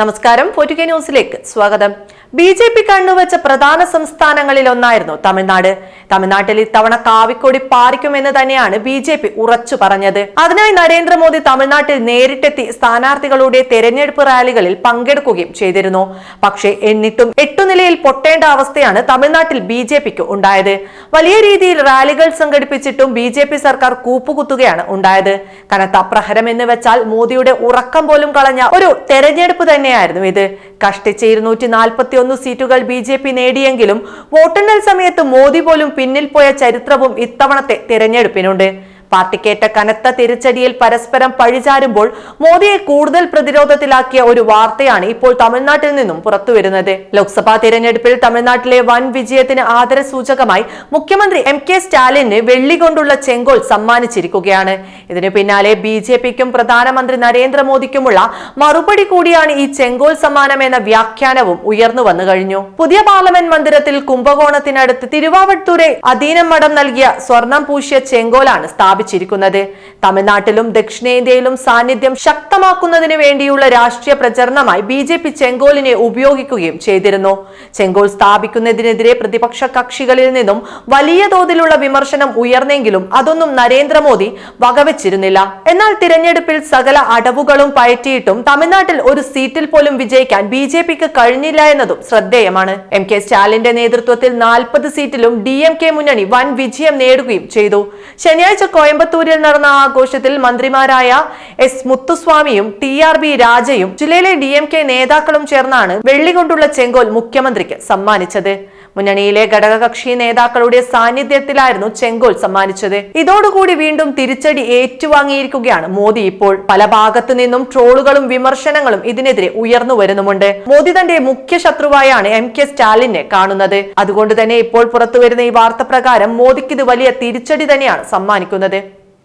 നമസ്കാരം ഫോർട്ടുകെ ന്യൂസിലേക്ക് സ്വാഗതം. ബി ജെ പി കണ്ണുവച്ച പ്രധാന സംസ്ഥാനങ്ങളിൽ ഒന്നായിരുന്നു തമിഴ്നാട്. തമിഴ്നാട്ടിൽ ഇത്തവണ കാവിക്കൊടി പാറിക്കുമെന്ന് തന്നെയാണ് ബി ജെ പി ഉറച്ചു പറഞ്ഞത്. അതിനായി നരേന്ദ്രമോദി തമിഴ്നാട്ടിൽ നേരിട്ടെത്തി സ്ഥാനാർത്ഥികളുടെ തെരഞ്ഞെടുപ്പ് റാലികളിൽ പങ്കെടുക്കുകയും ചെയ്തിരുന്നു. പക്ഷേ എന്നിട്ടും എട്ടുനിലയിൽ പൊട്ടേണ്ട അവസ്ഥയാണ് തമിഴ്നാട്ടിൽ ബി ജെ പിക്ക് ഉണ്ടായത്. വലിയ രീതിയിൽ റാലികൾ സംഘടിപ്പിച്ചിട്ടും ബി ജെ പി സർക്കാർ കൂപ്പുകുത്തുകയാണ് ഉണ്ടായത്. കനത്ത പ്രഹരം എന്ന് വെച്ചാൽ മോദിയുടെ ഉറക്കം പോലും കളഞ്ഞ ഒരു തെരഞ്ഞെടുപ്പ് തന്നെയായിരുന്നു ഇത്. കഷ്ടിച്ച് ഇരുന്നൂറ്റി നാൽപ്പത്തി ഒന്ന് സീറ്റുകൾ ബി ജെ പി നേടിയെങ്കിലും വോട്ടെണ്ണൽ സമയത്ത് മോദി പോലും പിന്നിൽ പോയ ചരിത്രവും ഇത്തവണത്തെ തിരഞ്ഞെടുപ്പിനുണ്ട്. പാർട്ടിക്കേറ്റ കനത്ത തിരിച്ചടിയിൽ പരസ്പരം പഴിചാരുമ്പോൾ മോദിയെ കൂടുതൽ പ്രതിരോധത്തിലാക്കിയ ഒരു വാർത്തയാണ് ഇപ്പോൾ തമിഴ്നാട്ടിൽ നിന്നും പുറത്തുവരുന്നത്. ലോക്സഭാ തിരഞ്ഞെടുപ്പിൽ തമിഴ്നാട്ടിലെ വൻ വിജയത്തിന് ആദരസൂചകമായി മുഖ്യമന്ത്രി എം കെ സ്റ്റാലിന് വെള്ളി കൊണ്ടുള്ള ചെങ്കോൽ സമ്മാനിച്ചിരിക്കുകയാണ്. ഇതിനു പിന്നാലെ ബി ജെ പിക്കും പ്രധാനമന്ത്രി നരേന്ദ്രമോദിക്കുമുള്ള മറുപടി കൂടിയാണ് ഈ ചെങ്കോൽ സമ്മാനം എന്ന വ്യാഖ്യാനവും ഉയർന്നു വന്നു കഴിഞ്ഞു. പുതിയ പാർലമെന്റ് മന്ദിരത്തിൽ കുംഭകോണത്തിനടുത്ത് തിരുവാവട്ടൂരെ അധീനം മഠം നൽകിയ സ്വർണം പൂശിയ ചെങ്കോലാണ് സ്ഥാപിച്ചിരിക്കുന്നത്. തമിഴ്നാട്ടിലും ദക്ഷിണേന്ത്യയിലും സാന്നിധ്യം ശക്തമാക്കുന്നതിന് വേണ്ടിയുള്ള രാഷ്ട്രീയ പ്രചരണമായി ബി ജെ പി ചെങ്കോലിനെ ഉപയോഗിക്കുകയും ചെയ്തിരുന്നു. ചെങ്കോൽ സ്ഥാപിക്കുന്നതിനെതിരെ പ്രതിപക്ഷ കക്ഷികളിൽ നിന്നും വലിയ തോതിലുള്ള വിമർശനം ഉയർന്നെങ്കിലും അതൊന്നും നരേന്ദ്രമോദി വകവെച്ചിരുന്നില്ല. എന്നാൽ തിരഞ്ഞെടുപ്പിൽ സകല അടവുകളും പയറ്റിയിട്ടും തമിഴ്നാട്ടിൽ ഒരു സീറ്റിൽ പോലും വിജയിക്കാൻ ബി ജെ പിക്ക് കഴിഞ്ഞില്ല എന്നതും ശ്രദ്ധേയമാണ്. എം കെ സ്റ്റാലിന്റെ നേതൃത്വത്തിൽ നാൽപ്പത് സീറ്റിലും ഡി എം കെ മുന്നണി വൻ വിജയം നേടുകയും ചെയ്തു. ശനിയാഴ്ച കോയമ്പത്തൂരിൽ നടന്ന ആഘോഷത്തിൽ മന്ത്രിമാരായ എസ് മുത്തുസ്വാമിയും ടി ആർ ബി രാജയും ജില്ലയിലെ ഡി നേതാക്കളും ചേർന്നാണ് വെള്ളി കൊണ്ടുള്ള ചെങ്കോൽ മുഖ്യമന്ത്രിക്ക് സമ്മാനിച്ചത്. മുന്നണിയിലെ ഘടകകക്ഷി നേതാക്കളുടെ സാന്നിധ്യത്തിലായിരുന്നു ചെങ്കോൽ സമ്മാനിച്ചത്. ഇതോടുകൂടി വീണ്ടും തിരിച്ചടി ഏറ്റുവാങ്ങിയിരിക്കുകയാണ് മോദി ഇപ്പോൾ. പല ഭാഗത്തു നിന്നും ട്രോളുകളും വിമർശനങ്ങളും ഇതിനെതിരെ ഉയർന്നു വരുന്നുമുണ്ട്. മോദി തന്റെ മുഖ്യ ശത്രുവായാണ് എം കെ സ്റ്റാലിനെ കാണുന്നത്. അതുകൊണ്ട് തന്നെ ഇപ്പോൾ പുറത്തുവരുന്ന ഈ വാർത്ത പ്രകാരം മോദിക്ക് ഇത് വലിയ തിരിച്ചടി തന്നെയാണ് സമ്മാനിക്കുന്നത്.